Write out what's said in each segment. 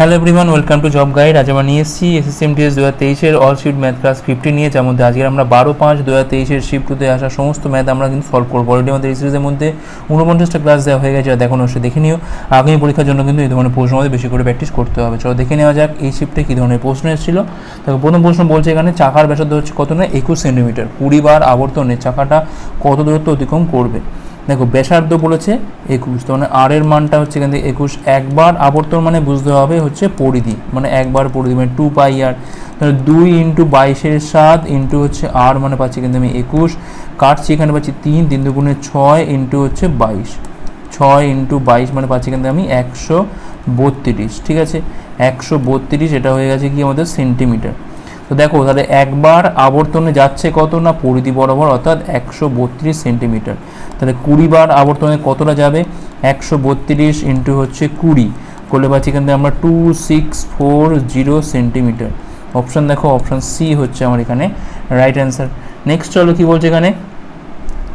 Hello everyone welcome to job guide আজ আমরা নিয়ে এসেছি এসএসএম টিএস দু হাজার তেইশের all shift math class fifty নিয়ে, যার মধ্যে আজকে আমরা বারো পাঁচ দু হাজার তেইশের শিফট টুতে আসা সমস্ত ম্যাথ আমরা কিন্তু সলভ করব অলরেডি আমাদের এই সিরিজের মধ্যে। উনপঞ্চাশটা ক্লাস দেওয়া হয়ে গেছে দেখুন অবশ্যই দেখে নিও। আগামী পরীক্ষার জন্য কিন্তু এই ধরনের প্রশ্ন আমাদের বেশি করে প্র্যাকটিস করতে হবে। চলো দেখে নেওয়া যাক এই শিফটে কী ধরনের প্রশ্ন এসেছিল। দেখো, প্রথম প্রশ্ন বলছে এখানে, চাকার ব্যাসার্ধ হচ্ছে কত না? একুশ সেন্টিমিটার। কুড়ি বার আবর্তনে চাকাটা কত দূরত্ব অতিক্রম করবে? দেখো ব্যাসার্ধ বলেছে একুশ তো মানে আর এর মানটা হচ্ছে এখান থেকে একুশ। একবার আবর্তন মানে বুঝতে হবে হচ্ছে পরিধি মানে একবার পরিধি মানে টু পাই আর তাহলে দুই ইন্টু বাইশের সাত ইন্টু হচ্ছে আর মানে পাচ্ছি কিন্তু আমি একুশ। কাটছি এখানে পাচ্ছি তিন তিন দুগুণে ছয় ইন্টু হচ্ছে বাইশ। ছয় ইন্টু বাইশ মানে পাচ্ছি কিন্তু আমি একশো বত্রিশ, ঠিক আছে? একশো বত্রিশ, এটা হয়ে গেছে কি আমাদের সেন্টিমিটার তো দেখো, তাহলে একবার আবর্তনে যাচ্ছে কত না? পরিধি বরাবর অর্থাৎ একশো বত্রিশ সেন্টিমিটার। তাহলে কুড়ি বার আবর্তনে কতটা যাবে? একশো বত্রিশ ইন্টু হচ্ছে কুড়ি। করলে পাচ্ছি এখান থেকে আমরা two six four zero centimetre. Option দেখো, অপশান সি হচ্ছে আমার এখানে রাইট অ্যান্সার নেক্সট চলো কী বলছে এখানে?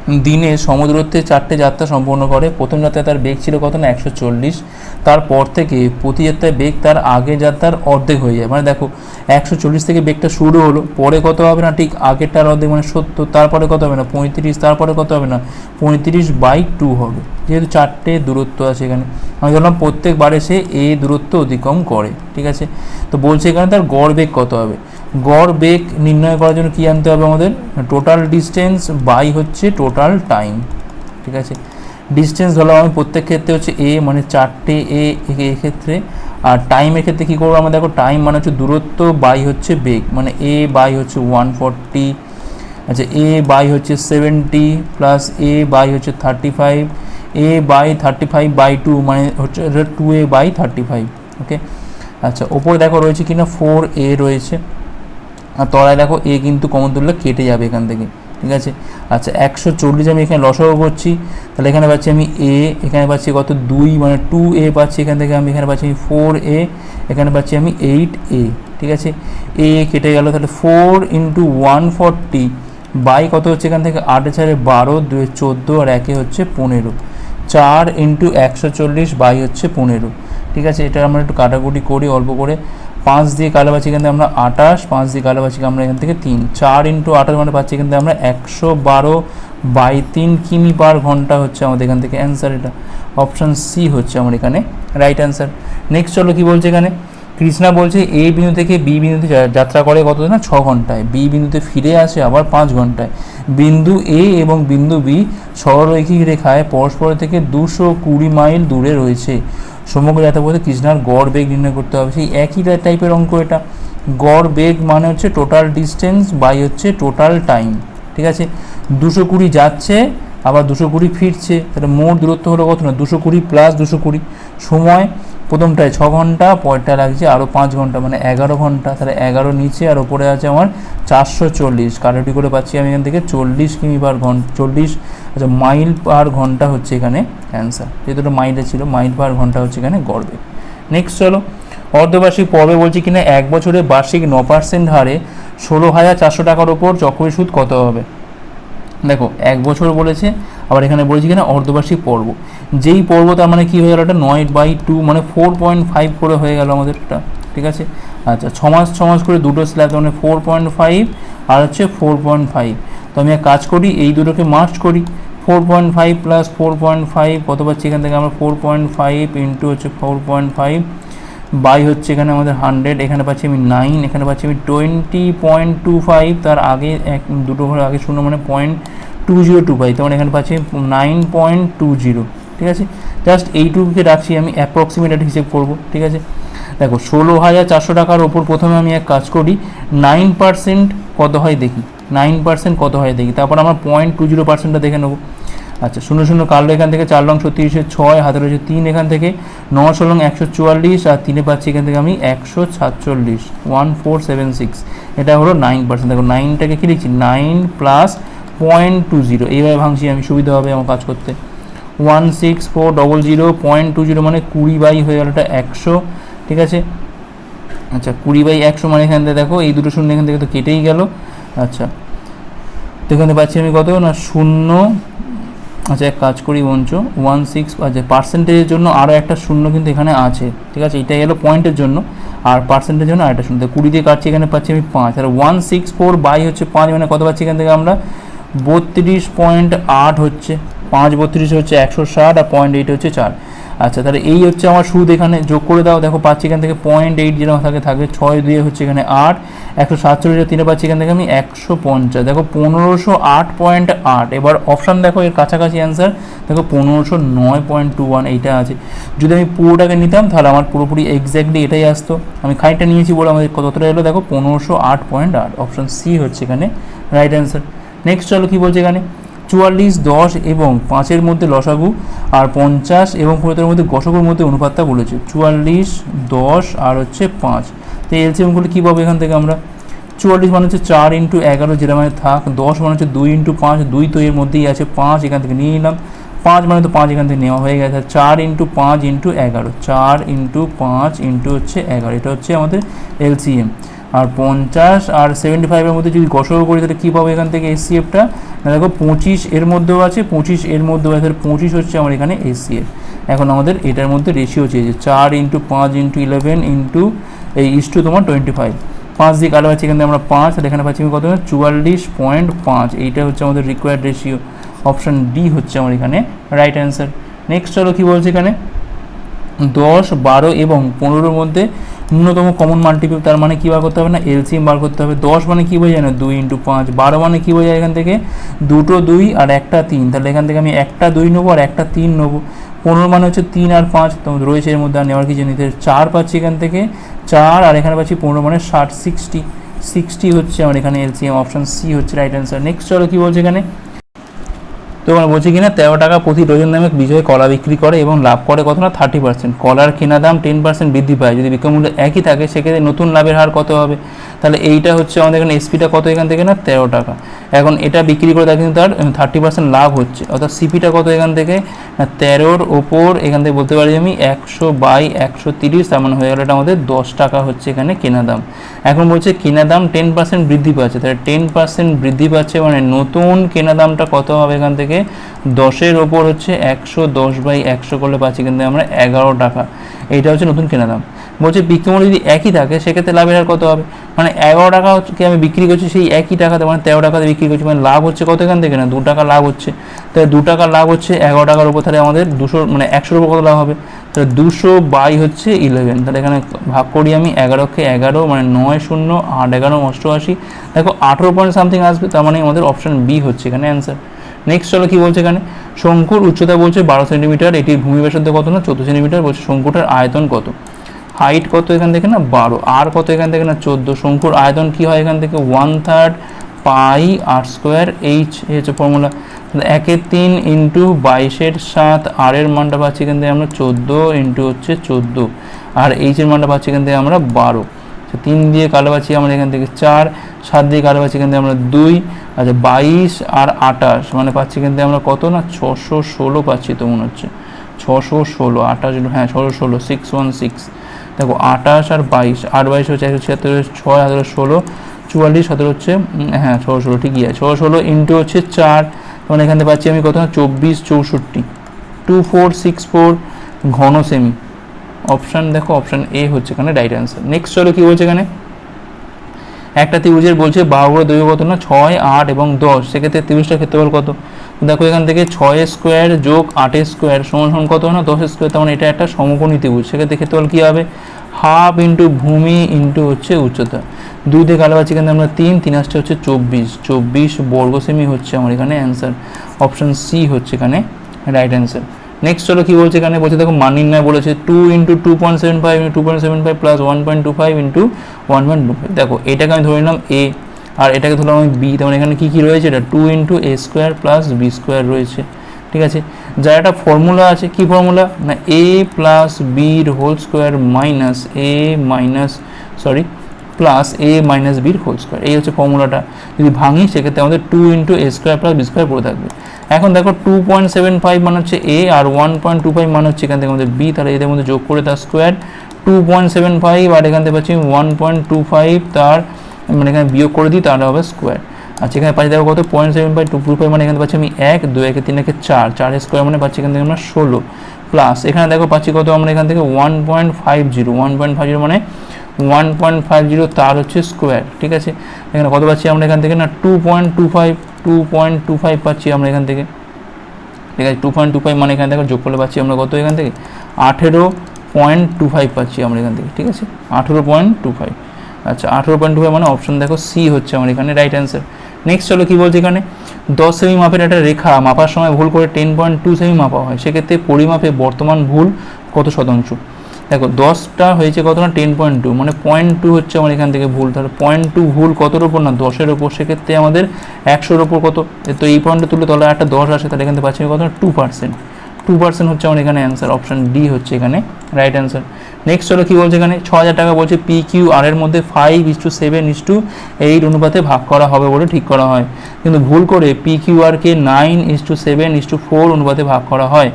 দিনে সমুদ্রত্বে চারটে যাত্রা সম্পন্ন করে। প্রথম যাত্রায় তার বেগ ছিল কত না? একশো চল্লিশ। তারপর থেকে প্রতি যাত্রায় বেগ তার আগে যাত্রার অর্ধেক হয়ে যায়। মানে দেখো, একশো চল্লিশ থেকে বেগটা শুরু হলো, পরে কত হবে না? ঠিক আগেরটার অর্ধেক মানে সত্তর, তারপরে কত হবে না? পঁয়ত্রিশ, তারপরে কত হবে না? পঁয়ত্রিশ বাই টু হবে। যেহেতু চারটে দূরত্ব আছে এখানে। আমি ধরলাম প্রত্যেকবার এসে এ দূরত্ব অতিক্রম করে। ঠিক আছে? তো বলছে এখানে তার গড় বেগ কত হবে? গড় বেগ নির্ণয় করার জন্য কী আনতে হবে আমাদের? টোটাল ডিস্টেন্স বাই হচ্ছে টোটাল টাইম ঠিক আছে? ডিস্টেন্স ধরলাম আমি প্রত্যেক ক্ষেত্রে হচ্ছে এ মানে চারটে এ ক্ষেত্রে, আর টাইমের ক্ষেত্রে কী করব আমরা? দেখো টাইম মানে হচ্ছে দূরত্ব বাই হচ্ছে বেগ মানে এ বাই হচ্ছে ওয়ান ফর্টি আচ্ছা এ বাই হচ্ছে সেভেন্টি প্লাস এ বাই হচ্ছে thirty five A by thirty five by two মানে হচ্ছে two A by thirty five okay আচ্ছা ওপরে দেখো রয়েছে কিনা? ফোর এ রয়েছে। আর তলায় দেখো এ কিন্তু কমন তুললে কেটে যাবে এখান থেকে, ঠিক আছে? আচ্ছা একশো চল্লিশ আমি এখানে লসাগু করছি, তাহলে এখানে পাচ্ছি আমি এ এখানে পাচ্ছি কত? দুই মানে টু এ পাচ্ছি এখান থেকে আমি, এখানে পাচ্ছি আমি ফোর এ এখানে পাচ্ছি আমি এইট এ ঠিক আছে? এ কেটে গেল, তাহলে four into one forty by কত হচ্ছে এখান থেকে? আটে চারে বারো দুই চোদ্দ আর একে হচ্ছে পনেরো। চার ইন্টু একশো চল্লিশ বাই হচ্ছে পনেরো, ঠিক আছে? এটা আমরা একটু কাটাকুটি করি, অল্প করে। পাঁচ দিয়ে কালো পাচ্ছি এখান থেকে আমরা আটাশ পাঁচ দিয়ে কালো পাচ্ছি আমরা এখান থেকে তিন। চার ইন্টু আঠাশ মানে পাচ্ছি এখান থেকে আমরা একশো বারো বাই তিন কিমি পার ঘণ্টা হচ্ছে আমাদের এখান থেকে অ্যান্সার এটা। অপশান সি হচ্ছে আমার এখানে রাইট অ্যান্সার নেক্সট চলো কী বলছে এখানে? কৃষ্ণা বলছে এ বিন্দু থেকে বি বিন্দুতে যাত্রা করে কত না ছ ঘন্টায়। বি বিন্দুতে ফিরে আসে আবার পাঁচ ঘন্টায়। বিন্দু এ এবং বিন্দু বি সরলরৈখিক রেখায় পরস্পর থেকে দুশো কুড়ি মাইল দূরে রয়েছে। সমগ্র যাত্রা বলতে কৃষ্ণার গড় বেগ নির্ণয় করতে হবে। সেই একই টাইপের অঙ্ক এটা। গড় বেগ মানে হচ্ছে টোটাল ডিস্টেন্স বাই হচ্ছে টোটাল টাইম ঠিক আছে? দুশো কুড়ি যাচ্ছে, আবার দুশো কুড়ি ফিরছে। তাহলে মোট দূরত্ব হলো কত না? দুশো কুড়ি প্লাস দুশো কুড়ি। সময় প্রথমটায় ছ ঘণ্টা পরটা লাগছে আরও পাঁচ ঘণ্টা মানে এগারো ঘণ্টা। তাহলে এগারো নিচে আর ওপরে আছে আমার চারশো চল্লিশ। কারোটি করে পাচ্ছি আমি এখান থেকে? চল্লিশ কিমি পার ঘণ্টা চল্লিশ আচ্ছা মাইল পার ঘণ্টা হচ্ছে এখানে অ্যান্সার যেহেতু মাইলে ছিল, মাইল পার ঘণ্টা হচ্ছে এখানে গর্বে নেক্সট চলো। অর্ধবার্ষিক পর্বে বলছি কিনা, এক বছরে বার্ষিক ন পার্সেন্ট হারে ষোলো হাজার চারশো টাকার ওপর চক্রী সুদ কত হবে? দেখো, এক বছর বলেছে, আবার এখানে বলেছি কিনা, অর্ধবার্ষিক পর্ব। যেই পর্ব তার মানে কী হয়ে গেল এটা নয় বাই টু মানে ফোর পয়েন্ট ফাইভ করে হয়ে গেল আমাদেরটা, ঠিক আছে? আচ্ছা ছ মাস ছ মাস করে দুটো স্ল্যাব মানে ফোর পয়েন্ট ফাইভ আর হচ্ছে ফোর পয়েন্ট ফাইভ তো আমি এক কাজ করি, এই দুটোকে মার্চ করি four point five plus four point five কত পাচ্ছি এখান থেকে আমরা? ফোর পয়েন্ট ফাইভ ইন্টু হচ্ছে ফোর পয়েন্ট ফাইভ বাই হচ্ছে এখানে আমাদের হান্ড্রেড এখানে পাচ্ছি আমি নাইন এখানে পাচ্ছি আমি টোয়েন্টি পয়েন্ট টু ফাইভ তার আগে এক, দুটো ঘরে আগে শূন্য মানে point two zero two five তার মানে এখানে পাচ্ছি নাইন পয়েন্ট টু জিরো ঠিক আছে? জাস্ট এইটুকুকে রাখছি, আমি অ্যাপ্রক্সিমেট হিসেব করব, ঠিক আছে? দেখো, ষোলো হাজার চারশো টাকার ওপর প্রথমে আমি এক কাজ করি নাইন পার্সেন্ট কত হয় দেখি। নাইন পার্সেন্ট কত হয় দেখি। তারপর আমরা পয়েন্ট টু জিরো পার্সেন্টটা দেখে নেব। আচ্ছা শূন্য শূন্য কালো এখান থেকে চার লং ছত্রিশে ছয়, হাতে রয়েছে তিন এখান থেকে ন লং একশো চুয়াল্লিশ, আর তিনে পাচ্ছি এখান থেকে আমি একশো সাতচল্লিশ ওয়ান ফোর সেভেন সিক্স এটা হলো নাইন পার্সেন্ট। দেখো, নাইনটাকে কী লিখছি? Nine plus point two zero এইভাবে ভাঙছি আমি, সুবিধা হবে আমার কাজ করতে। One six four double zero point two zero মানে কুড়ি বাই হয়ে গেল এটা একশো, ঠিক আছে? আচ্ছা কুড়ি বাই একশো মানে এখান থেকে দেখো, এই দুটো শূন্য এখান থেকে তো কেটেই গেল। আচ্ছা। এখানে পাচ্ছি আমি কত? না, শূন্য। আচ্ছা এক কাজ করি, বঞ্চ। ওয়ান সিক্স আচ্ছা পার্সেন্টেজের জন্য আরও একটা শূন্য কিন্তু এখানে আছে। ঠিক আছে? এটা গেলো পয়েন্টের জন্য। আর পার্সেন্টের জন্য আরেকটা শূন্য। কুড়ি দিয়ে কাটছি, এখানে পাচ্ছি আমি পাঁচ। আর ওয়ান সিক্স ফোর বাই হচ্ছে পাঁচ মানে কত পাচ্ছি এখান থেকে আমরা? বত্রিশ পয়েন্ট আট হচ্ছে। পাঁচ, বত্রিশ হচ্ছে একশো ষাট আর পয়েন্ট এইট হচ্ছে চার। আচ্ছা তাহলে এই হচ্ছে আমার সুদ এখানে যোগ করে দাও। দেখো, পাচ্ছি এখান থেকে পয়েন্ট এইট যেরকম থাকে থাকে ছয় দুয়ে হচ্ছে এখানে আট। একশো সাতচল্লিশ তিনে পাচ্ছি এখান থেকে আমি একশো পঞ্চাশ। দেখো, পনেরোশো আট পয়েন্ট আট। এবার অপশান দেখো, এর কাছাকাছি অ্যান্সার দেখো, পনেরোশো নয় পয়েন্ট টু ওয়ান এইটা আছে। যদি আমি পুরোটাকে নিতাম, তাহলে আমার পুরোপুরি এক্স্যাক্টলি এটাই আসতো। আমি খানিকটা নিয়েছি বলে আমাদের কতটা এলো? দেখো, পনেরোশো আট পয়েন্ট আট। অপশান সি হচ্ছে এখানে রাইট অ্যান্সার নেক্সট চলো কী বলছে এখানে? চুয়াল্লিশ, দশ এবং পাঁচের মধ্যে লসাগু আর পঞ্চাশ এবং পনেরোর মধ্যে গসগুর মধ্যে অনুপাতটা বলেছে। চুয়াল্লিশ, দশ আর হচ্ছে পাঁচ। তো এলসিএমগুলো কী পাবো এখান থেকে আমরা? চুয়াল্লিশ মানে হচ্ছে চার ইন্টু এগারো, যেটা মানে থাক। দশ মানে হচ্ছে দুই ইন্টু পাঁচ। দুই তো এর মধ্যেই আছে পাঁচ, এখান থেকে নিয়ে নিলাম। পাঁচ মানে তো পাঁচ এখান থেকে নেওয়া হয়ে গেছে। চার ইন্টু পাঁচ ইন্টু এগারো। চার ইন্টু পাঁচ ইন্টু হচ্ছে এগারো। এটা হচ্ছে আমাদের এলসিএম। আর পঞ্চাশ আর সেভেন্টি ফাইভের মধ্যে যদি গসগো করি, তাহলে কী পাবো এখান থেকে এসসিএফটা না, দেখো পঁচিশ এর মধ্যেও আছে, পঁচিশ এর মধ্যেও আছে পঁচিশ হচ্ছে আমার এখানে এসসিএফ এখন আমাদের এটার মধ্যে রেশিও চেয়েছে চার ইন্টু পাঁচ ইন্টু ইলেভেন ইন্টু এই ইস টু তোমার টোয়েন্টি ফাইভ পাঁচ দিয়ে কালো পাচ্ছি এখান থেকে আমরা পাঁচ আর এখানে পাচ্ছি কত চুয়াল্লিশ পয়েন্ট পাঁচ। এইটা হচ্ছে আমাদের রিকোয়ার্ড রেশিও অপশান ডি হচ্ছে আমার এখানে রাইট অ্যান্সার নেক্সট চলো কী বলছে এখানে? দশ, বারো এবং পনেরোর মধ্যে ন্যূনতম কমন মাল্টিপিল তার মানে কী বার করতে হবে না? এলসিএম বার করতে হবে। দশ মানে কী বোঝায় না? দুই ইন্টু পাঁচ। বারো মানে কী বোঝায় এখান থেকে? দুটো দুই আর একটা তিন। তাহলে এখান থেকে আমি একটা দুই নেব আর একটা তিন নেব। পনেরো মানে হচ্ছে তিন আর পাঁচ। তো রয়েছে এর মধ্যে আর নেওয়ার কিছু নেই। চার পাচ্ছি এখান থেকে। চার আর এখানে পাচ্ছি পনেরো মানে ষাট, সিক্সটি। সিক্সটি হচ্ছে আমার এখানে এলসিএম অপশান সি হচ্ছে রাইট অ্যান্সার নেক্সট চলো কী বলছে এখানে? তো আমরা বলছি কিনা, তেরো টাকা প্রতি ডজন দামে বিজয় কলা বিক্রি করে এবং লাভ করে কত না থার্টি পার্সেন্ট কলার কেনা দাম টেন পার্সেন্ট বৃদ্ধি পায়। যদি বিক্রয়মূল্য একই থাকে, সেক্ষেত্রে নতুন লাভের হার কত হবে? তাহলে এইটা হচ্ছে আমাদের এখানে এসপিটা কত এখান থেকে না? তেরো টাকা। এখন এটা বিক্রি করে তার কিন্তু তার থার্টি পার্সেন্ট লাভ হচ্ছে। অর্থাৎ সিপিটা কত এখান থেকে? না, তেরোর ওপর এখান থেকে বলতে পারি আমি একশো বাই একশো তিরিশ, তার মানে হয়ে গেল এটা আমাদের দশ টাকা হচ্ছে এখানে কেনা দাম। এখন বলছে কেনা দাম টেন পার্সেন্ট বৃদ্ধি পাচ্ছে। তাহলে টেন পার্সেন্ট বৃদ্ধি পাচ্ছে মানে নতুন কেনা দামটা কত হবে এখান থেকে? দশের ওপর হচ্ছে একশো দশ বাই একশো করলে পাচ্ছি কিন্তু আমরা এগারো টাকা। এইটা হচ্ছে নতুন কেনা দাম। বলছে বিক্রমূল্য যদি একই থাকে, সেক্ষেত্রে লাভের হার কত হবে? মানে এগারো টাকা হচ্ছে আমি বিক্রি করছি, সেই একই টাকাতে মানে তেরো টাকাতে বিক্রি করছি মানে লাভ হচ্ছে কত এখান থেকে না? দু টাকা লাভ হচ্ছে। তাহলে দু টাকা লাভ হচ্ছে এগারো টাকার উপর, তাহলে আমাদের দুশো মানে একশোর উপর কত লাভ হবে? তাহলে দুশো বাই হচ্ছে ইলেভেন তাহলে এখানে ভাগ করি আমি এগারোকে এগারো মানে নয় শূন্য, আট এগারো, অষ্টআশি। দেখো আঠেরো পয়েন্ট সামথিং আসবে, তার মানে আমাদের অপশান বি হচ্ছে এখানে অ্যান্সার নেক্সট চলো কী বলছে এখানে? শঙ্কুর উচ্চতা বলছে বারো সেন্টিমিটার, এটির ভূমি ব্যাসার্ধ কত না? চোদ্দ সেন্টিমিটার বলছে শঙ্কুটার আয়তন কত? হাইট কত এখান থেকে না? বারো। আর কত এখান থেকে না? চোদ্দ। শঙ্কুর আয়তন কী হয় এখান থেকে? One third pi r square h এই হচ্ছে ফর্মুলা একের তিন ইন্টু বাইশের সাত আর এর মানটা পাচ্ছি এখান থেকে আমরা চোদ্দ ইন্টু হচ্ছে চোদ্দ। আর এইচের মানটা পাচ্ছি এখান থেকে আমরা বারো। তিন দিয়ে কালো পাচ্ছি আমরা এখান থেকে চার। সাত দিয়ে কালো পাচ্ছি থেকে আমরা দুই আচ্ছা বাইশ আর আটাশ মানে পাচ্ছি থেকে আমরা কত না? ছশো ষোলো পাচ্ছি তো মনে হচ্ছে। ছশো ষোলো, আঠাশ হ্যাঁ ছশো ষোলো সিক্স ওয়ান সিক্স দেখো, আঠাশ আর বাইশ আট বাইশ হচ্ছে একশো ছিয়াত্তর, ছয় হাজার ষোলো, চুয়াল্লিশ সতেরো হচ্ছে হ্যাঁ ছশো ষোলো, ঠিকই আছে। ছশো ষোলো ইন্টু হচ্ছে চার তখন এখান থেকে পাচ্ছি আমি কত না? চব্বিশ চৌষট্টি। টু ফোর সিক্স ফোর ঘন সেমি অপশান দেখো অপশান এ হচ্ছে এখানে রাইট অ্যান্সার নেক্সট চলো কী বলছে এখানে? একটা ত্রিভুজের বলছে বাহুর দৈর্ঘ্য কত না? ছয়, আট এবং দশ। সেক্ষেত্রে ত্রিভুজটার ক্ষেত্রফল কত? দেখো এখান থেকে ছয় স্কোয়ার যোগ আটের স্কোয়ার সমান সমান কত না? দশ স্কোয়ার তেমন এটা একটা সমকোণী ত্রিভুজ। সেক্ষেত্রে ক্ষেত্রফল কী হবে? হাফ ইন্টু ভূমি ইন্টু হচ্ছে উচ্চতা। দুই কালো পাচ্ছি এখানে আমরা তিন তিন আসছে হচ্ছে চব্বিশ। চব্বিশ বর্গ সেমি হচ্ছে আমার এখানে অ্যান্সার অপশান সি হচ্ছে এখানে রাইট অ্যান্সার নেক্সট চলো কী বলছে এখানে? বলছে দেখো মান নির্ণয় বলেছে two into two point seven five two point seven five plus one point two five into one point two five দেখো, এটাকে আমি ধরে নিলাম এ আর এটাকে ধরলাম আমি বি তেমন এখানে কী কী রয়েছে? এটা two into A square plus B square রয়েছে। ঠিক আছে? যার একটা ফর্মুলা আছে, কি ফর্মুলা না এ প্লাস বির whole square minus A minus sorry plus A minus বির হোল স্কোয়ার এই হচ্ছে ফর্মুলাটা যদি ভাঙি, সেক্ষেত্রে আমাদের two into A square plus B square পড়ে থাকবে। এখন দেখো টু পয়েন্ট সেভেন ফাইভ মানে হচ্ছে এ আর ওয়ান পয়েন্ট টু ফাইভ মানে হচ্ছে এখান থেকে আমাদের বি তাহলে এদের মধ্যে যোগ করে তার square two point seven five আর এখান থেকে পাচ্ছি ওয়ান পয়েন্ট টু ফাইভ তার মানে এখানে বিয়োগ করে দিই, তাহলে হবে স্কোয়ার আচ্ছা এখানে পাচ্ছি দেখো কত? Point seven five two two five মানে এখানে পাচ্ছি আমি এক, দুই, একে তিন, একে চার চার স্কোয়ার মানে পাচ্ছি এখান থেকে আমরা ষোলো। প্লাস এখানে দেখো পাচ্ছি কত? আমরা এখান থেকে one point five zero one point five zero মানে ওয়ান পয়েন্ট ফাইভ জিরো তার হচ্ছে স্কোয়ার ঠিক আছে? এখানে কত পাচ্ছি? আমরা এখান থেকে না two point two five two point two five পাচ্ছি আমরা এখান থেকে। ঠিক আছে টু পয়েন্ট টু ফাইভ মানে এখান থেকে যোগ করলে পাচ্ছি আমরা কত এখান থেকে? আঠেরো পয়েন্ট টু ফাইভ পাচ্ছি আমরা এখান থেকে, ঠিক আছে? আঠেরো পয়েন্ট টু ফাইভ আচ্ছা আঠেরো পয়েন্ট টু ফাইভ মানে অপশন দেখো সি হচ্ছে আমার এখানে রাইট অ্যান্সার নেক্সট চলো কী বলছে এখানে? দশ সেমি মাপের একটা রেখা মাপার সময় ভুল করে টেন পয়েন্ট টু সেমি মাপা হয়। সেক্ষেত্রে পরিমাপে বর্তমান ভুল কত শতাংশ? দেখো দশটা হয়েছে কত না? টেন পয়েন্ট টু মানে পয়েন্ট টু হচ্ছে আমার এখান থেকে ভুল। তাহলে পয়েন্ট টু ভুল কতর ওপর না? দশের ওপর সেক্ষেত্রে আমাদের একশোর ওপর কত? তো এই পয়েন্টে তুলে তাহলে একটা দশ আসে, তাহলে এখান থেকে পাচ্ছি কত? টু পার্সেন্ট টু পার্সেন্ট হচ্ছে আমার এখানে অ্যান্সার অপশন ডি হচ্ছে এখানে রাইট অ্যান্সার নেক্সট হলো কী বলছে এখানে? ছ হাজার টাকা বলছে পি কিউ আর এর মধ্যে five is to seven is to eight অনুপাতে ভাগ করা হবে বলে ঠিক করা হয়। কিন্তু ভুল করে P Q আরকে nine is to seven is to four অনুপাতে ভাগ করা হয়।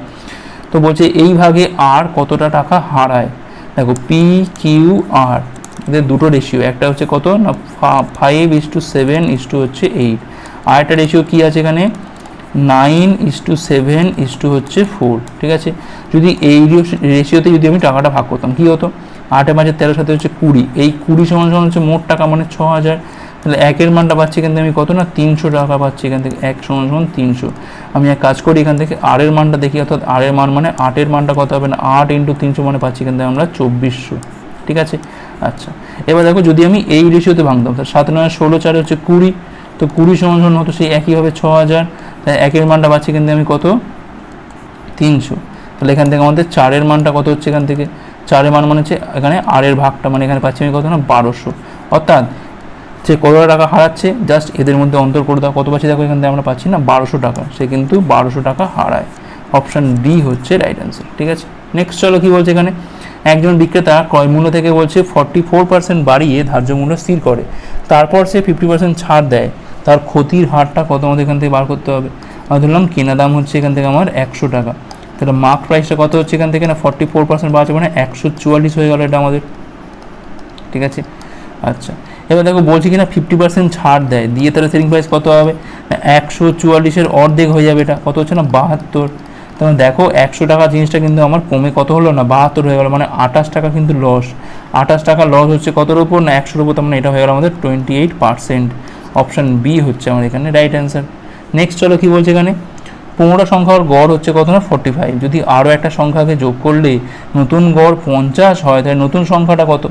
তো বলছে এই ভাগে আর কতটা টাকা হারায়? দেখো পি কিউ আর এদের দুটো রেশিও একটা হচ্ছে কত? না five is to seven is to হচ্ছে এইট আর একটা রেশিও কী আছে এখানে? Nine is to seven is to হচ্ছে ফোর ঠিক আছে? যদি এই রেশিওতে যদি আমি টাকাটা ভাগ করতাম, কী হতো? আটে মাঝে তেরো সাথে হচ্ছে কুড়ি, এই কুড়ি সমান সমান হচ্ছে মোট টাকা মানে ছ হাজার তাহলে একের মানটা পাচ্ছি এখান থেকে আমি কত না? তিনশো টাকা পাচ্ছি এখান থেকে, এক সমান সমান তিনশো। আমি এক কাজ করি এখান থেকে আরের মানটা দেখি, অর্থাৎ আরের মান মানে আটের মানটা কত হবে না? আট ইন্টু তিনশো মানে পাচ্ছি এখান থেকে আমরা চব্বিশশো। ঠিক আছে? আচ্ছা। এবার দেখো যদি আমি এই রেশিওতে ভাঙতাম, তাহলে সাত নয়, ষোলো, চারে হচ্ছে কুড়ি। তো কুড়ি সমান সমান হতো, সেই একই হবে ছ হাজার। তাই একের মানটা পাচ্ছি কিন্তু আমি কত? তিনশো। তাহলে এখান থেকে আমাদের চারের মানটা কত হচ্ছে এখান থেকে? চারের মান মানে হচ্ছে এখানে আরের ভাগটা মানে এখানে পাচ্ছি আমি কত না? বারোশো। অর্থাৎ যে কত টাকা হারাচ্ছে জাস্ট এদের মধ্যে অন্তর করে দাও। কত পাচ্ছি দেখো এখান থেকে আমরা পাচ্ছি না, বারোশো টাকা। সে কিন্তু বারোশো টাকা হারায়। অপশান ডি হচ্ছে রাইট অ্যান্সার ঠিক আছে? নেক্সট চলো কী বলছে এখানে? একজন বিক্রেতা ক্রয় মূল্য থেকে বলছে ফর্টি ফোর পার্সেন্ট বাড়িয়ে ধার্য মূল্য স্থির করে। তারপর সে ফিফটি পার্সেন্ট ছাড় দেয়। তার ক্ষতির হারটা কত? আমাদের এখান থেকে বার করতে হবে। আমি ধরলাম কেনা দাম হচ্ছে এখান থেকে আমার একশো টাকা। তাহলে মার্ক প্রাইসটা কত হচ্ছে এখান থেকে? না ফর্টি ফোর পার্সেন্ট বাড়ছে মানে একশো চুয়াল্লিশ হয়ে গেল এটা আমাদের। ঠিক আছে? আচ্ছা। এবার দেখো বলছি কিনা ফিফটি পার্সেন্ট ছাড় দেয়, দিয়ে তাহলে সেলিং প্রাইস কত হবে? একশো চুয়াল্লিশের অর্ধেক হয়ে যাবে এটা। কত হচ্ছে না? বাহাত্তর। তখন দেখো একশো টাকা জিনিসটা কিন্তু আমার কমে কত হলো না? বাহাত্তর হয়ে গেলো মানে আঠাশ টাকা কিন্তু লস আঠাশ টাকা লস হচ্ছে কতর উপর? না, একশোর উপর, তার মানে এটা হয়ে গেলো আমাদের twenty eight percent option B হচ্ছে আমার এখানে রাইট অ্যান্সার নেক্সট চলো কী বলছে এখানে? পনেরো সংখ্যার গড় হচ্ছে কত না? ফর্টি ফাইভ যদি আরও একটা সংখ্যাকে যোগ করলে নতুন গড় পঞ্চাশ হয়, তাহলে নতুন সংখ্যাটা কত?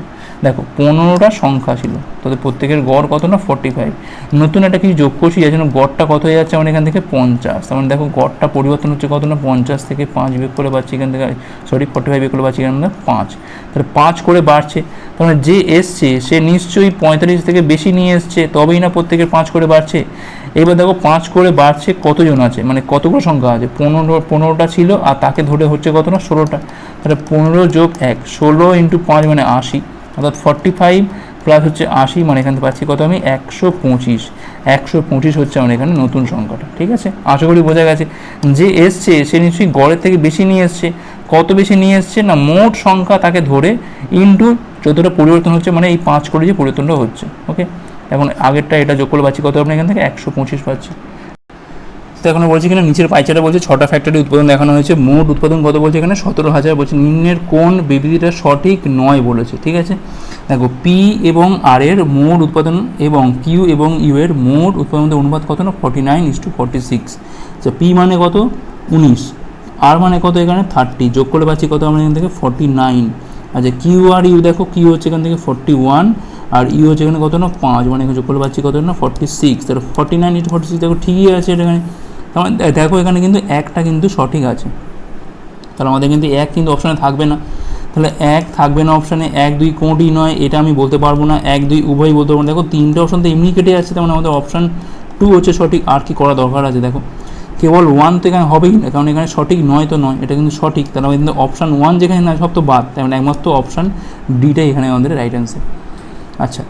দেখো, পনেরোটা সংখ্যা ছিল। তাদের প্রত্যেকের গড় কত না? ফর্টি ফাইভ নতুন একটা কিছু যোগ করছি, যার জন্য গড়টা কত হয়ে যাচ্ছে? আমার এখান থেকে পঞ্চাশ। তার মানে দেখো, গড়টা পরিবর্তন হচ্ছে কত না? পঞ্চাশ থেকে পাঁচ বিয়োগ করে পাচ্ছি এখান থেকে সরি ফর্টি ফাইভ বিয়োগ করে পাচ্ছি এখান থেকে পাঁচ। তাহলে পাঁচ করে বাড়ছে। তার মানে যে এসছে, সে নিশ্চয়ই পঁয়তাল্লিশ থেকে বেশি নিয়ে এসছে, তবেই না প্রত্যেকের পাঁচ করে বাড়ছে? এবার দেখো, পাঁচ করে বাড়ছে কতজন আছে? মানে কতগুলো সংখ্যা আছে, পনেরো, পনেরোটা ছিল আর তাকে ধরে হচ্ছে কত না, ষোলোটা। তাহলে পনেরো যোগ এক, ষোলো ইন্টু পাঁচ মানে আশি। অর্থাৎ ফর্টি ফাইভ প্লাস হচ্ছে আশি মানে এখান থেকে পাচ্ছি কত আমি? একশো পঁচিশ। একশো পঁচিশ হচ্ছে আমার এখানে নতুন সংখ্যাটা, ঠিক আছে? আশা করি বোঝা গেছে। যে এসছে, সে নিশ্চয়ই গড়ের থেকে বেশি নিয়ে এসছে। কত বেশি নিয়ে এসছে না, মোট সংখ্যা তাকে ধরে ইন্টু যতটা পরিবর্তন হচ্ছে মানে এই পাঁচ করে যে পরিবর্তনটা হচ্ছে ওকে এখন আগেরটা এটা যোগ করলে পাচ্ছি কত আপনি এখান থেকে? একশো পঁচিশ পাচ্ছি। তো এখন বলছে কিনা, নিচের পাইচারে বলছে ছটা ফ্যাক্টরি উৎপাদন দেখানো হয়েছে, মোট উৎপাদন কত বলছে এখানে? সতেরো হাজার বলছে। নিম্নের কোন বিবৃতিটা সঠিক নয় বলেছে, ঠিক আছে? দেখো পি এবং আর এর মোট উৎপাদন এবং কিউ এবং ইউ এর মোট উৎপাদনের অনুপাত কত না? Forty nine is to forty six আচ্ছা পি মানে কত? উনিশ। আর মানে কত এখানে? থার্টি যোগ করে পাচ্ছি কত আমরা এখান থেকে? ফর্টি নাইন আচ্ছা কিউ আর ইউ দেখো কিউ হচ্ছে এখান থেকে ফর্টি ওয়ান আর ইউ হচ্ছে এখানে কত না? পাঁচ। মানে যোগ করে পাচ্ছি কত না? ফর্টি সিক্স তাহলে forty nine into forty six দেখো, ঠিকই আছে এখানে। তার দেখো এখানে কিন্তু একটা কিন্তু সঠিক আছে। তাহলে আমাদের কিন্তু এক কিন্তু অপশানে থাকবে না। তাহলে এক থাকবে না অপশানে এক দুই কোনটি নয়, এটা আমি বলতে পারব না। এক দুই উভয় বলতে পারব না। দেখো, তিনটে অপশান তো এমনি কেটে যাচ্ছে তেমন আমাদের অপশান টু হচ্ছে সঠিক, আর কি করা দরকার আছে, দেখো। কেবল ওয়ান তো এখানে হবেই না, কারণ এখানে সঠিক নয় তো নয়, এটা কিন্তু সঠিক। তাহলে আমাদের কিন্তু অপশান ওয়ান যেখানে না, সব তো বাদ তাই মানে একমাত্র অপশান ডিটাই এখানে আমাদের রাইট অ্যান্সার আচ্ছা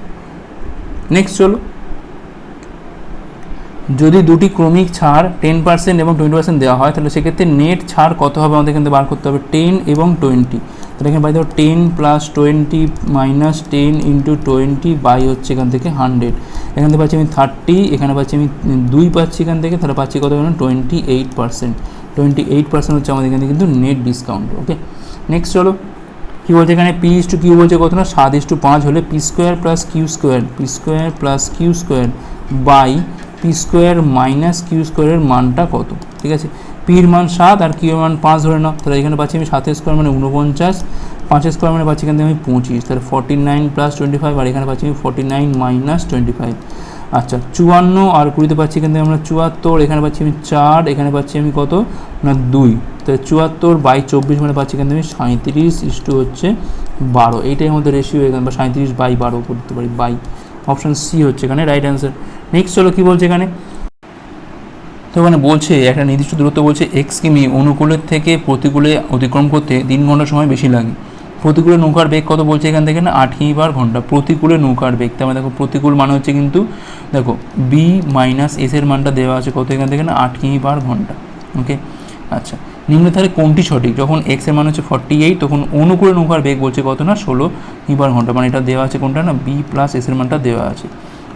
নেক্সট চলো। যদি দুটি ক্রমিক ছাড় টেন পার্সেন্ট এবং টোয়েন্টি পার্সেন্ট দেওয়া হয়, তাহলে সেক্ষেত্রে নেট ছাড় কত হবে আমাদের কিন্তু বার করতে হবে টেন এবং টোয়েন্টি তাহলে এখানে বাই দেখো ten plus twenty minus ten into twenty by হচ্ছে এখান থেকে হান্ড্রেড এখান থেকে পাচ্ছি আমি থার্টি এখানে পাচ্ছি আমি দুই পাচ্ছি এখান থেকে, তাহলে পাচ্ছি কত twenty eight percent twenty eight percent হচ্ছে আমাদের এখানে কিন্তু নেট ডিসকাউন্ট ওকে নেক্সট চলো, কী বলছে এখানে? পি ইস টু কিউ বলছে কত না সাত ইস টু পাঁচ হলে P square plus Q square P square plus Q square by P square minus Q স্কোয়ারের মানটা কত? ঠিক আছে? পির মান সাত আর কিউর মান পাঁচ ধরে নাও। তাহলে এখানে পাচ্ছি আমি সাতের স্কোয়ার মানে উনপঞ্চাশ পাঁচের স্কোয়ার মানে পাচ্ছি এখান থেকে আমি পঁচিশ। তাহলে forty nine plus twenty five আর এখানে পাচ্ছি আমি forty nine minus twenty five আচ্ছা চুয়ান্ন আর কুড়িতে পাচ্ছি এখান থেকে আমরা চুয়াত্তর, এখানে পাচ্ছি আমি চার, এখানে পাচ্ছি আমি কত? না, দুই। তাহলে চুয়াত্তর বাই চব্বিশ মানে পাচ্ছি এখান থেকে আমি সাঁত্রিশ ইস্টু হচ্ছে বারো। এইটাই আমাদের রেশিও এখানে, বা সাঁত্রিশ বাই বারো করতে পারি বাই অপশান সি হচ্ছে এখানে রাইট অ্যান্সার নেক্সট চলো কী বলছে এখানে? তো ওখানে বলছে, একটা নির্দিষ্ট দূরত্ব বলছে এক্স কিমি অনুকূলের থেকে প্রতিকূলে অতিক্রম করতে তিন ঘণ্টা সময় বেশি লাগে। প্রতিকূলে নৌকার বেগ কত বলছে এখান থেকে না? আট কিমি পার ঘণ্টা। প্রতিকূলে নৌকার বেগ। তার মানে দেখো, প্রতিকূল মানে হচ্ছে কিন্তু, দেখো বি মাইনাস এস এর মানটা দেওয়া আছে কত এখান থেকে না? আট কিমি পার ঘণ্টা। ওকে আচ্ছা। নিম্ন তাহলে কোনটি সঠিক? যখন এক্সের মান হচ্ছে ফর্টি এইট তখন অনুকূলে নৌকার বেগ বলছে কত না? ষোলো পার ঘণ্টা। মানে এটা দেওয়া আছে কোনটা না? বি প্লাস এস এর মানটা দেওয়া আছে।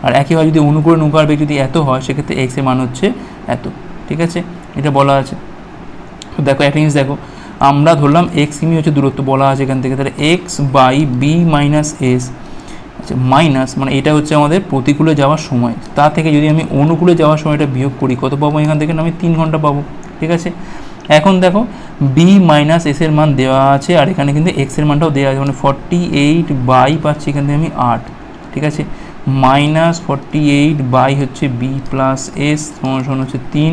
আর একইভাবে যদি অনুকূলে নৌকার বেগ যদি এত হয়, সেক্ষেত্রে এক্সের মান হচ্ছে এত। ঠিক আছে? এটা বলা আছে। দেখো, একটা জিনিস দেখো। আমরা ধরলাম এক্স কিমি হচ্ছে দূরত্ব বলা আছে এখান থেকে। তাহলে X by B minus S আচ্ছা মাইনাস মানে এটা হচ্ছে আমাদের প্রতিকূলে যাওয়ার সময়। তা থেকে যদি আমি অনুকূলে যাওয়ার সময়টা বিয়োগ করি, কত পাবো এখান থেকে আমি তিন ঘণ্টা পাবো। ঠিক আছে? এখন দেখো বি মাইনাস এস এর মান দেওয়া আছে, আর এখানে কিন্তু এক্সের মানটাও দেওয়া আছে মানে ফর্টি এইট বাই পাচ্ছি এখান থেকে আমি আট, ঠিক আছে? মাইনাস ফর্টি এইট বাই হচ্ছে বি প্লাস এস সমান সমান হচ্ছে তিন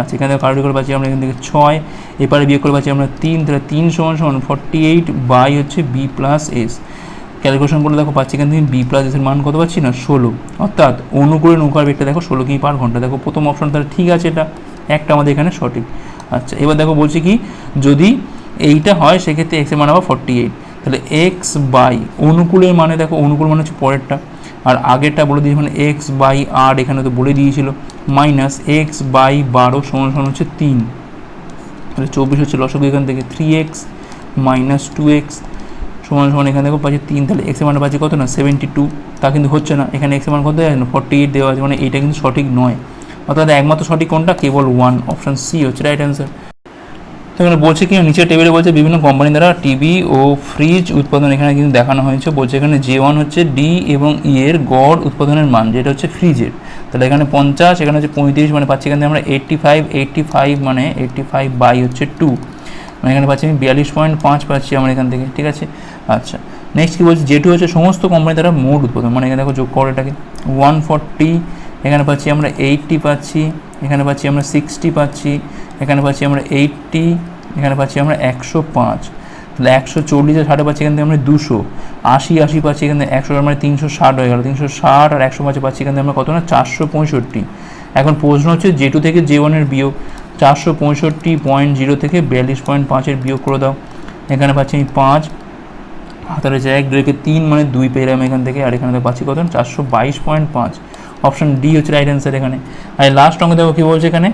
আচ্ছা এখান থেকে কারোর করে পাচ্ছি আমরা এখান থেকে ছয়, এপারে বিয়োগ করে পাচ্ছি আমরা তিন, তাহলে তিন সমান সমান ফর্টি এইট বাই হচ্ছে বি প্লাস এস ক্যালকুলেশন করে দেখো পাচ্ছি এখান থেকে বি প্লাস এসের মান কত পাচ্ছি না? ষোলো, অর্থাৎ অনুকূলে নৌকার বেগটা দেখো ষোলো কিমি পার ঘণ্টা, দেখো প্রথম অপশন তাহলে ঠিক আছে এটা, একটা আমাদের এখানে সঠিক। আচ্ছা এবার দেখো বলছি কি, যদি এইটা হয়, সেক্ষেত্রে এক্সের মান আবার ফর্টি এইট তাহলে এক্স বাই অনুকূলের মানে দেখো, অনুকূল মানে হচ্ছে পরেরটা। আর আগেরটা বলে দিয়েছি মানে এক্স বাই আর এখানে তো বলে দিয়েছিল মাইনাস এক্স বাই বারো সমান সমান হচ্ছে তিন। তাহলে চব্বিশ হচ্ছে লসক এখান থেকে three X minus two X সমান সমান এখানে দেখো পাচ্ছি তিন। তাহলে এক্সের মান পাচ্ছি কত না সেভেন্টি টু তা কিন্তু হচ্ছে না, এখানে এক্সের মান কত না ফর্টি এইট দেওয়া আছে মানে এইটা কিন্তু সঠিক নয়। অর্থাৎ একমাত্র সঠিক কোনটা? কেবল ওয়ান অপশান সি হচ্ছে রাইট অ্যান্সার তো এখানে বলছে কি, নিচের টেবিলে বলছে বিভিন্ন কোম্পানি দ্বারা টিভি ও ফ্রিজ উৎপাদন এখানে কিন্তু দেখানো হয়েছে। বলছে এখানে জে ওয়ান হচ্ছে ডি এবং ই এর গড় উৎপাদনের মান, যেটা হচ্ছে ফ্রিজের তাহলে এখানে পঞ্চাশ, এখানে হচ্ছে পঁয়ত্রিশ মানে পাচ্ছি এখানে আমরা এইট্টি ফাইভ এইট্টি ফাইভ মানে এইট্টি ফাইভ বাই হচ্ছে টু মানে এখানে পাচ্ছি আমি বিয়াল্লিশ পয়েন্ট পাঁচ পাচ্ছি আমার এখান থেকে, ঠিক আছে? আচ্ছা নেক্সট কী বলছি? যেটু হচ্ছে সমস্ত কোম্পানি দ্বারা মোট উৎপাদন মানে এখানে দেখো যোগ করো এটাকে। ওয়ান ফর্টি এখানে পাচ্ছি আমরা এইটটি পাচ্ছি, এখানে পাচ্ছি আমরা সিক্সটি পাচ্ছি, এখানে পাচ্ছি আমরা এইটটি এখানে পাচ্ছি আমরা একশো পাঁচ। তাহলে একশো চল্লিশে ষাটে পাচ্ছি এখান থেকে আমরা দুশো। আশি আশি পাচ্ছি এখান থেকে একশো মানে তিনশো ষাট হয়ে গেল। তিনশো ষাট আর একশো পাঁচে পাচ্ছি এখান থেকে আমরা কত না? চারশো পঁয়ষট্টি। এখন প্রশ্ন হচ্ছে জে টু থেকে জে ওয়ানের বিয়োগ চারশো পঁয়ষট্টি পয়েন্ট জিরো থেকে বিয়াল্লিশ পয়েন্ট পাঁচের বিয়োগ করে দাও। এখানে পাচ্ছি আমি পাঁচ। হাতের হচ্ছে এক রেখে তিন মানে দুই পেলাম এখান থেকে। আর এখানে পাচ্ছি কত? চারশো বাইশ পয়েন্ট পাঁচ। অপশান ডি হচ্ছে রাইট অ্যান্সার এখানে। আর লাস্ট অঙ্কে দেখো কী বলছে এখানে?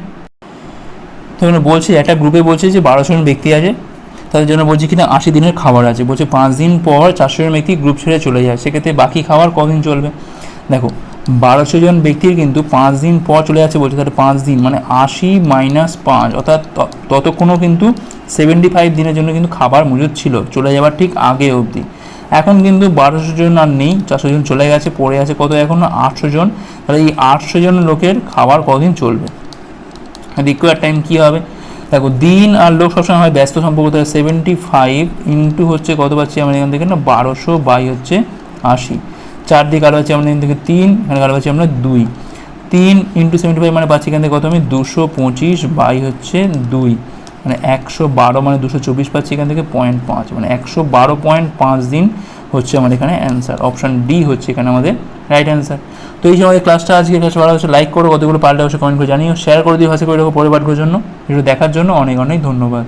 তো এখানে বলছে, একটা গ্রুপে বলছে যে বারোশো জন ব্যক্তি আছে, তাদের জন্য বলছে কিনা আশি দিনের খাবার আছে। বলছে পাঁচ দিন পর চারশো জন ব্যক্তি গ্রুপ ছেড়ে চলে যায়, সেক্ষেত্রে বাকি খাবার কদিন চলবে? দেখো, বারোশো জন ব্যক্তির কিন্তু পাঁচ দিন পর চলে যাচ্ছে বলছে, তাহলে পাঁচ দিন মানে আশি মাইনাস পাঁচ, অর্থাৎ ততক্ষণও কিন্তু সেভেন্টি ফাইভ দিনের জন্য কিন্তু খাবার মজুদ ছিল, চলে যাওয়ার ঠিক আগে অবধি। এখন কিন্তু বারোশো জন আর নেই, চারশো জন চলে গেছে, পড়ে আছে কত এখন? আটশো জন। তাহলে এই আটশো জন লোকের খাবার কদিন চলবে? রিকোয়ার টাইম কী হবে? দেখো, দিন আর লোক সবসময় হয় ব্যস্ত সম্পর্ক। তাহলে সেভেন্টি ফাইভ ইন্টু হচ্ছে কত পাচ্ছি আমরা এখান থেকে? না, বারোশো বাই হচ্ছে আশি। চার দিকে আরও পাচ্ছি আমরা এখান থেকে তিন, এখানে আরও পাচ্ছি আমরা দুই। তিন ইন্টু সেভেন্টি ফাইভ মানে পাচ্ছি এখান থেকে কত আমি? দুশো পঁচিশ বাই হচ্ছে দুই। মানে একশো বারো মানে দুশো চব্বিশ পাচ্ছি এখান থেকে পয়েন্ট পাঁচ। মানে একশো বারো পয়েন্ট পাঁচ দিন হচ্ছে আমাদের এখানে অ্যান্সার অপশান ডি হচ্ছে এখানে আমাদের রাইট অ্যান্সার তো এই যে আমাদের ক্লাসটা আজকে ক্লাস ভালো হচ্ছে লাইক করো, কতগুলো পাল্টা অবশ্যই কমেন্ট করে জানিও। শেয়ার করে দিও ভাষা করে রাখো পরিবারগুলোর জন্য। ভিডিও দেখার জন্য অনেক অনেক ধন্যবাদ।